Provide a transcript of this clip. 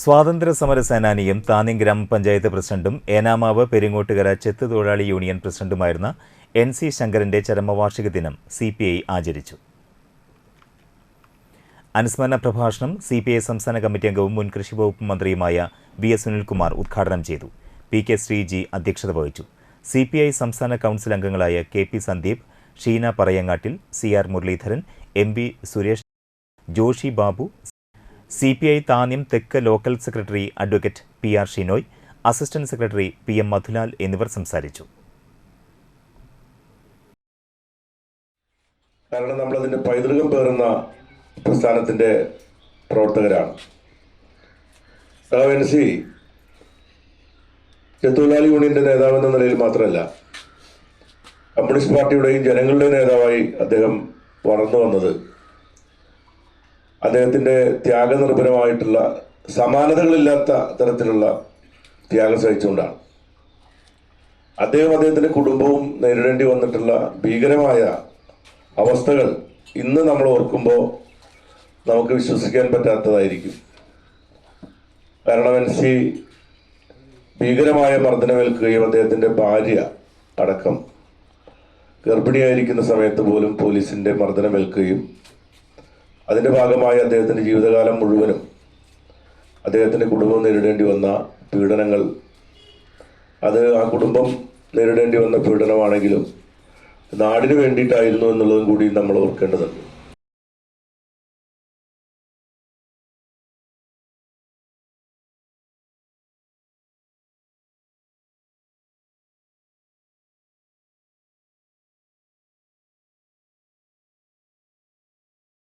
സ്വാതന്ത്ര്യ സമര സേനാനിയും താന്യം ഗ്രാമപഞ്ചായത്ത് പ്രസിഡന്റും ഏനാമാവ് പെരിങ്ങോട്ടുകര ചെത്ത് തൊഴിലാളി യൂണിയൻ പ്രസിഡന്റുമായിരുന്ന എൻ സി ശങ്കരന്റെ ചരമവാർഷിക ദിനം സി പി ഐ ആചരിച്ചു. അനുസ്മരണ പ്രഭാഷണം സി പി ഐ സംസ്ഥാന കമ്മിറ്റി അംഗവും മുൻ കൃഷി വകുപ്പ് മന്ത്രിയുമായ വി എസ് സുനിൽകുമാർ ഉദ്ഘാടനം ചെയ്തു. പി കെ ശ്രീജി അധ്യക്ഷത വഹിച്ചു. സി പി ഐ സംസ്ഥാന കൗൺസിൽ അംഗങ്ങളായ K P Sandeep Sheena Parayangattil C R Muraleedharan M B Suresh Joshi Babu C P I Thanyam തെക്ക് local secretary advocate P R Shinoy assistant secretary P M Madhulal എന്നിവർ സംസാരിച്ചു. കാരണം നമ്മളതിന്റെ പൈതൃകം പേറുന്ന പ്രസ്ഥാനത്തിന്റെ പ്രവർത്തകരാണ്. എൻ സി യൂണിയന്റെ നേതാവ് എന്ന നിലയിൽ മാത്രമല്ല കമ്മ്യൂണിസ്റ്റ് പാർട്ടിയുടെയും ജനങ്ങളുടെയും നേതാവായി അദ്ദേഹം വളർന്നു വന്നത് അദ്ദേഹത്തിന്റെ ത്യാഗനിർഭരമായിട്ടുള്ള സമാനതകളില്ലാത്ത തരത്തിലുള്ള ത്യാഗം സഹിച്ചുകൊണ്ടാണ്. അദ്ദേഹം അദ്ദേഹത്തിന്റെ കുടുംബവും നേരിടേണ്ടി വന്നിട്ടുള്ള ഭീകരമായ അവസ്ഥകൾ ഇന്ന് നമ്മൾ ഓർക്കുമ്പോൾ നമുക്ക് വിശ്വസിക്കാൻ പറ്റാത്തതായിരിക്കും. കാരണം എൻ സി ഭീകരമായ മർദ്ദനമേൽക്കുകയും അദ്ദേഹത്തിന്റെ ഭാര്യ അടക്കം ഗർഭിണിയായിരിക്കുന്ന സമയത്ത് പോലും പോലീസിന്റെ മർദ്ദനമേൽക്കുകയും അതിന്റെ ഭാഗമായി അദ്ദേഹത്തിന്റെ ജീവിതകാലം മുഴുവനും അദ്ദേഹത്തിന്റെ കുടുംബം നേരിടേണ്ടി വന്ന പീഡനങ്ങൾ അത് ആ കുടുംബം നേരിടേണ്ടി വന്ന പീഡനമാണെങ്കിലും നാടിന് വേണ്ടിയിട്ടായിരുന്നു എന്നുള്ളതും കൂടി നമ്മൾ ഓർക്കേണ്ടതുണ്ട്.